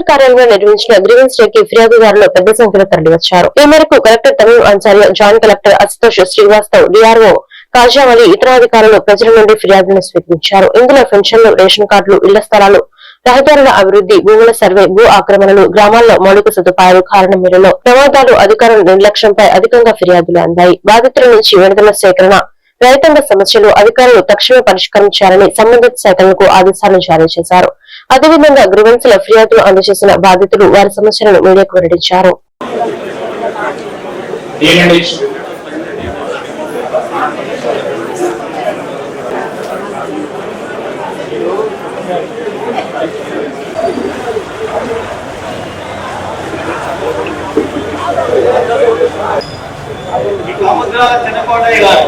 Collector కార్యాలయంలో నిర్వహించిన grievance day కి ఫిర్యాదుదారులు పెద్ద సంఖ్యలో తరలివచ్చారు. ఈ మేరకు కలెక్టర్ తమిళ అంచార్య joint collector Ashutosh Srivastav DRO Kajavali ఇతర అధికారులు ప్రజల నుండి ఫిర్యాదులను స్వీకరించారు. ఇందులో పెన్షన్లు రేషన్ కార్డులు ఇళ్ళ స్థలాలు రహదారుల అభివృద్ధి భూముల సర్వే భూ ఆక్రమణలు గ్రామాల్లో మౌలిక సదుపాయాలు కారణం మేరలో ప్రమాదాలు అధికారుల నిర్లక్ష్యంపై అధికంగా ఫిర్యాదులు అందాయి. బాధితుల నుంచి విడుదల సేకరణ రైతాంగ సమస్యలు అధికారులు తక్షణమే పరిష్కరించాలని సంబంధిత శాఖలకు ఆదేశాలు జారీ చేశారు. అదేవిధంగా గ్రివెన్స్ల ఫిర్యాదులు అందజేసిన బాధితులు వారి సమస్యలను మీడియాకు వెల్లడించారు. చిన్నకోటయ్య గారు.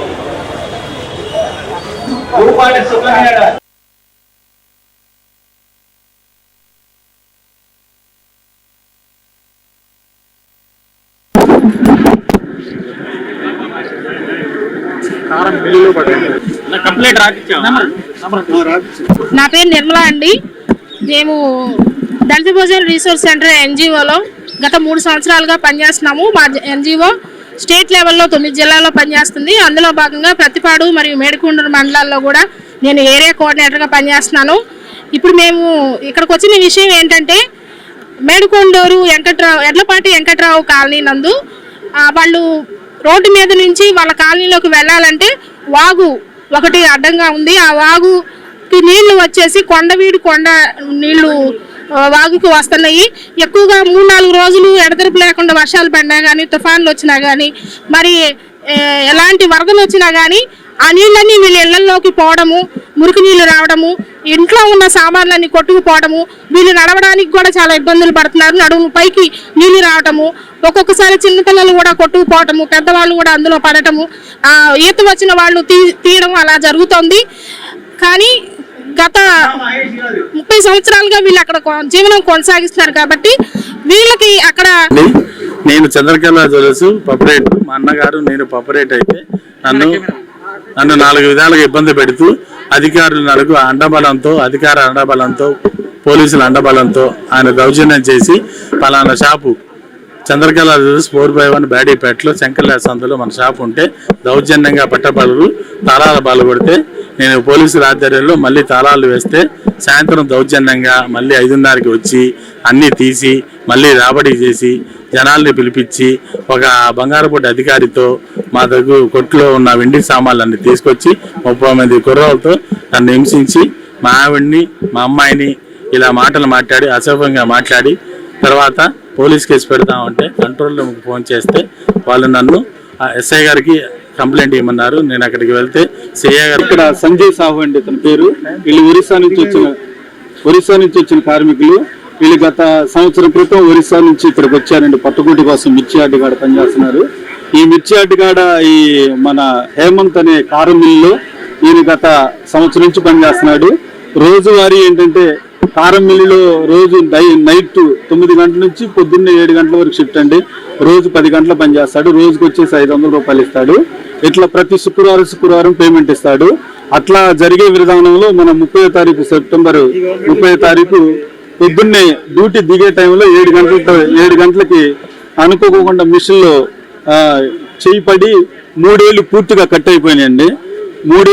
భూపాటి సుబ్రహ్మణ్య గారు. నా పేరు నిర్మలా అండి. మేము దళిత భోజన రీసోర్స్ సెంటర్ ఎన్జిఓలో గత మూడు సంవత్సరాలుగా పనిచేస్తున్నాము. మా ఎన్జిఓ స్టేట్ లెవెల్లో తొమ్మిది జిల్లాల్లో పనిచేస్తుంది. అందులో భాగంగా ప్రతిపాడు మరియు మేడికొండూరు మండలాల్లో కూడా నేను ఏరియా కోఆర్డినేటర్గా పనిచేస్తున్నాను. ఇప్పుడు మేము ఇక్కడికి వచ్చిన విషయం ఏంటంటే మేడికొండూరు వెంకట్రావు ఎడ్లపాటి వెంకట్రావు కాలనీ నందు వాళ్ళు రోడ్డు మీద నుంచి వాళ్ళ కాలనీలోకి వెళ్ళాలంటే వాగు ఒకటి అడ్డంగా ఉంది. ఆ వాగుకి నీళ్ళు వచ్చేసి కొండవీడు కొండ నీళ్ళు వాగుకి వస్తున్నాయి. ఎక్కువగా మూడు నాలుగు రోజులు ఎడతెరపు లేకుండా వర్షాలు పడినా కానీ తుఫాన్లు వచ్చినా కానీ మరి ఎలాంటి వరదలు వచ్చినా కానీ ఆ నీళ్ళన్నీ వీళ్ళ ఇళ్ళలోకి పోవడము మురికి నీళ్ళు రావడము ఇంట్లో ఉన్న సామాన్లన్నీ కొట్టుకుపోవడము వీళ్ళు నడవడానికి కూడా చాలా ఇబ్బందులు పడుతున్నారు. నడుము పైకి నీళ్ళు రావటము ఒక్కొక్కసారి చిన్నపిల్లలు కూడా కొట్టుకుపోవటము పెద్దవాళ్ళు కూడా అందులో పడటము ఆ, ఈత వచ్చిన వాళ్ళు తీ తీయడం అలా జరుగుతోంది. కానీ గత ముప్పై సంవత్సరాలుగా వీళ్ళు అక్కడ కొ- జీవనం కొనసాగిస్తున్నారు కాబట్టి వీళ్ళకి అక్కడ నేను చంద్రకళ జ్యువెలర్స్ పపరేట్ మా అన్నగారు నేను పపరేట్ అయితే నన్ను నన్ను నాలుగు విధాలుగా ఇబ్బంది పెడుతూ అధికారులు నలుగు అండబలంతో అధికార అండబలంతో పోలీసుల అండబలంతో ఆయన దౌర్జన్యం చేసి పలానా shop Chandrakala four by one బ్యాడీపేటలో శంకర్లా సందులో మన షాప్ ఉంటే దౌర్జన్యంగా పట్టబలరు తాళాల బాలు కొడితే నేను పోలీసుల ఆధ్వర్యంలో మళ్ళీ తాళాలు వేస్తే సాయంత్రం దౌర్జన్యంగా మళ్ళీ ఐదున్నరకి వచ్చి అన్నీ తీసి మళ్ళీ రాబడి చేసి జనాల్ని పిలిపించి ఒక బంగారపూట అధికారితో మా దగ్గర కొట్లో ఉన్న వెండి సామాన్లన్నీ తీసుకొచ్చి ముప్పై మంది కుర్రోలతో నన్ను హింసించి మా ఆవిడ్ని మా అమ్మాయిని ఇలా మాటలు మాట్లాడి అసభ్యంగా మాట్లాడి తర్వాత పోలీస్ కేసు పెడతామంటే కంట్రోల్ రూమ్కి ఫోన్ చేస్తే వాళ్ళు నన్ను ఆ ఎస్ఐ గారికి కంప్లైంట్ ఇవ్వమన్నారు. నేను అక్కడికి వెళ్తే సిఐ గారు ఇక్కడ సంజయ్ సాహు అండి ఇతని పేరు. వీళ్ళు ఒరిస్సా నుంచి వచ్చిన ఒరిస్సా నుంచి వచ్చిన కార్మికులు. వీళ్ళు గత సంవత్సరం క్రితం ఒరిస్సా నుంచి ఇక్కడికి వచ్చారండి. పట్టుకుంటి కోసం మిర్చి ఆడి కాడ పనిచేస్తున్నారు. ఈ మిర్చి యార్డ్ కాడ ఈ మన హేమంత్ అనే కారు మిల్లులో ఈయన గత సంవత్సరం నుంచి పనిచేస్తున్నాడు. రోజువారీ ఏంటంటే కారం మిల్లులో రోజు నైట్ తొమ్మిది గంటల నుంచి పొద్దున్నే ఏడు గంటల వరకు షిఫ్ట్ అండి. రోజు పది గంటల పనిచేస్తాడు రోజుకి వచ్చేసి ఐదు వందల రూపాయలు ఇస్తాడు. ఇట్లా ప్రతి శుక్రవారం శుక్రవారం పేమెంట్ ఇస్తాడు. అట్లా జరిగే విధానంలో మన ముప్పై తారీఖు సెప్టెంబర్ ముప్పై తారీఖు పొద్దున్నే డ్యూటీ దిగే టైంలో ఏడు గంటల ఏడు గంటలకి అనుకోకుండా మిషన్లో చేయి పడి మూడేళ్ళు పూర్తిగా కట్ అయిపోయినాయండి. మూడే